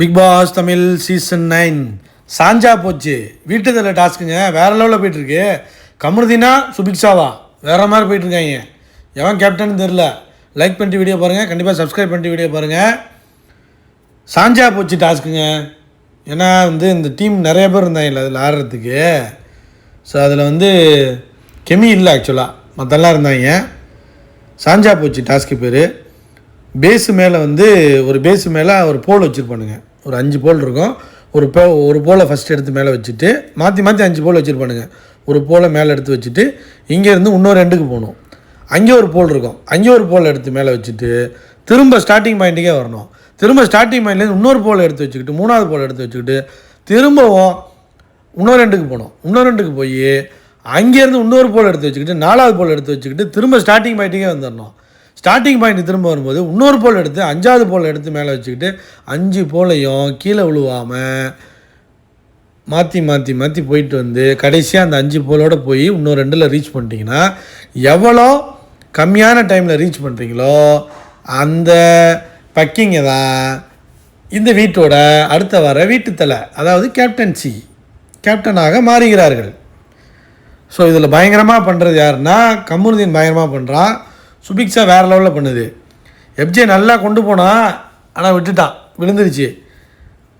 Bigg Boss Tamil season nine சாஞ்சா போச்சு. வீட்டு தலை டாஸ்க்குங்க. வேற லெவலில் போயிட்டுருக்கு. கமருதீனா சுபிக்ஷாவா வேற மாதிரி போயிட்டுருக்காங்க. எவன் கேப்டன் தெரில லைக் பண்ணிட்டு வீடியோ பாருங்கள் கண்டிப்பாக சப்ஸ்கிரைப் பண்ணிட்டு வீடியோ பாருங்கள் சாஞ்சா போச்சு டாஸ்க்குங்க. ஏன்னா வந்து இந்த டீம் நிறைய பேர் இருந்தாங்கல்ல அதில் ஆடுறதுக்கு. ஸோ அதில் வந்து கெமி இல்லை ஆக்சுவலாக மற்றெல்லாம் இருந்தாங்க. சாஞ்சா போச்சு டாஸ்க்கு பேர். பேஸு மேலே வந்து ஒரு பேஸு மேலே ஒரு போல் வச்சுருப்பானுங்க. ஒரு அஞ்சு போல் இருக்கும். ஒரு போ ஒரு போலை ஃபஸ்ட் எடுத்து மேலே வச்சுட்டு மாற்றி மாற்றி அஞ்சு போல் வச்சுருப்பானுங்க. ஒரு போலை மேலே எடுத்து வச்சுட்டு இங்கேருந்து இன்னொரு ரெண்டுக்கு போகணும். அங்கே ஒரு போல் இருக்கும். அங்கே ஒரு போல் எடுத்து மேலே வச்சுட்டு திரும்ப ஸ்டார்டிங் பாயிண்ட்டுக்கே வரணும். திரும்ப ஸ்டார்டிங் பாயிண்ட்லேருந்து இன்னொரு போல் எடுத்து வச்சுக்கிட்டு மூணாவது போல் எடுத்து வச்சுக்கிட்டு திரும்பவும் இன்னொரு ரெண்டுக்கு போகணும். இன்னொரு ரெண்டுக்கு போய் அங்கேருந்து இன்னொரு போல் எடுத்து வச்சுக்கிட்டு நாலாவது போல் எடுத்து வச்சுக்கிட்டு திரும்ப ஸ்டார்டிங் பாயிண்ட்டுக்கே வந்துடணும் ஸ்டார்டிங் பாயிண்ட் திரும்ப வரும்போது இன்னொரு போல் எடுத்து அஞ்சாவது போல் எடுத்து மேலே வச்சுக்கிட்டு அஞ்சு போலையும் கீழே விழுவாமல் மாற்றி மாற்றி மாற்றி போயிட்டு வந்து கடைசியாக அந்த அஞ்சு போலோடு போய் இன்னும் ரெண்டில் ரீச் பண்ணிட்டீங்கன்னா எவ்வளோ கம்மியான டைமில் ரீச் பண்ணுறீங்களோ அந்த பக்கிங்கை தான் இந்த வீட்டோட அடுத்த வர வீட்டுத்தலை அதாவது கேப்டன்சி கேப்டனாக மாறுகிறார்கள். ஸோ இதில் பயங்கரமாக பண்ணுறது யாருன்னா கமருதீன் பயங்கரமாக பண்ணுறான் சுபிக்ஸா வேறு லெவலில் பண்ணுது. எப்ஜே நல்லா கொண்டு போனால் ஆனால் விட்டுட்டான். விழுந்துருச்சு.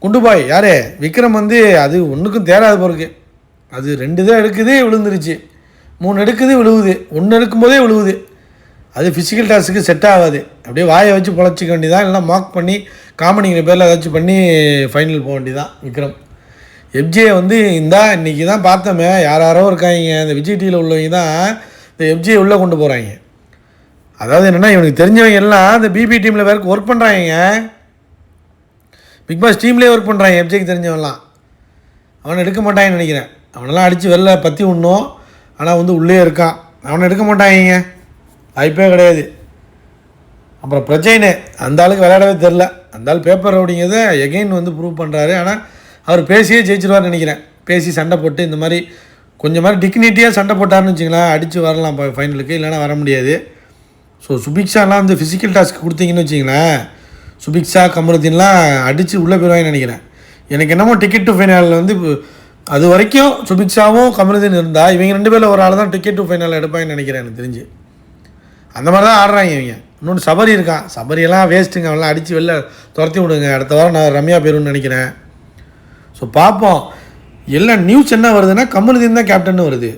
கொண்டு போய் யாரே விக்ரம் வந்து அது ஒன்றுக்கும் தேராது பொறுக்கு அது ரெண்டு தான் எடுக்குது விழுந்துருச்சு. மூணு எடுக்குது விழுவுது. ஒன்று எடுக்கும்போதே விழுவுது. அது ஃபிசிக்கல் டாஸ்க்கு செட் ஆகாது. அப்படியே வாயை வச்சு பொழைச்சிக்க வேண்டியதான் இல்லைனா மார்க் பண்ணி காமெடிங்கிற பேரில் ஏதாச்சும் பண்ணி ஃபைனல் போக வேண்டியதான் விக்ரம். எஃப்ஜியை வந்து இந்தா இன்றைக்கி தான் பார்த்தோமே யார் யாரோ இருக்காங்க. இந்த விஜய் டிவியில் உள்ளவங்க தான் இந்த எஃப்ஜியை உள்ளே கொண்டு போகிறாங்க அதாவது என்னென்னா இவனுக்கு தெரிஞ்சவங்க எல்லாம் இந்த பிபி டீமில் வேறு ஒர்க் பண்ணுறாங்க பிக் பாஸ் டீம்லேயே ஒர்க் பண்ணுறாங்க எப்ஜேக்கு தெரிஞ்சவன்லாம். அவனை எடுக்க மாட்டாங்கன்னு நினைக்கிறேன். அவனெல்லாம் அடித்து வெளில பற்றி உண்ணும் ஆனால் வந்து உள்ளே இருக்கான். அவனை எடுக்க மாட்டாங்க வாய்ப்பே கிடையாது. அப்புறம் பிரச்சனை அந்த ஆளுக்கு விளையாடவே தெரில அந்த ஆள் பேப்பர் அப்படிங்கிறத எகெயின் வந்து ப்ரூவ் பண்ணுறாரு ஆனால் அவர் பேசியே ஜெயிச்சிருவார்னு நினைக்கிறேன். பேசி சண்டை போட்டு இந்த மாதிரி கொஞ்சம் மாதிரி டிக்னிட்டியாக சண்டை போட்டார்னு வச்சுங்களேன். அடித்து வரலாம் ஃபைனலுக்கு இல்லைன்னா வர முடியாது. ஸோ சுபிக்ஷாலாம் வந்து ஃபிசிக்கல் டாஸ்க் கொடுத்தீங்கன்னு வச்சிங்களேன் சுபிக்ஷா கமருதீன்லாம் அடித்து உள்ளே போயிடுவாங்கன்னு நினைக்கிறேன். எனக்கு என்னமோ டிக்கெட் டு ஃபைனலில் வந்து இப்போ அது வரைக்கும் சுபிக்ஷாவும் கமருதீன் இருந்தால் இவங்க ரெண்டு பேரில் ஒரு ஆள் தான் டிக்கெட் டு ஃபைனல் எடுப்பாங்கன்னு நினைக்கிறேன் எனக்கு தெரிஞ்சு. அந்த மாதிரி தான் ஆடுறாங்க இவங்க. இன்னொன்று சபரி இருக்கான். சபரியெல்லாம் வேஸ்ட்டுங்க அவெல்லாம் அடித்து வெளில துரத்தி விடுங்க. அடுத்த வாரம் நான் ரம்யா போயிருன்னு நினைக்கிறேன். ஸோ பார்ப்போம் எல்லாம் நியூஸ் என்ன வருதுன்னா கமருதீன் தான் கேப்டன் வருது.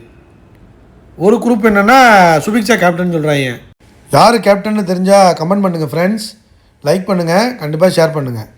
ஒரு குரூப் என்னென்னா சுபிக்ஷா கேப்டன் சொல்கிறாங்க யார் கேப்டன்னு தெரிஞ்சால் கமெண்ட் பண்ணுங்கள் ஃப்ரெண்ட்ஸ் லைக் பண்ணுங்கள் கண்டிப்பாக ஷேர் பண்ணுங்கள்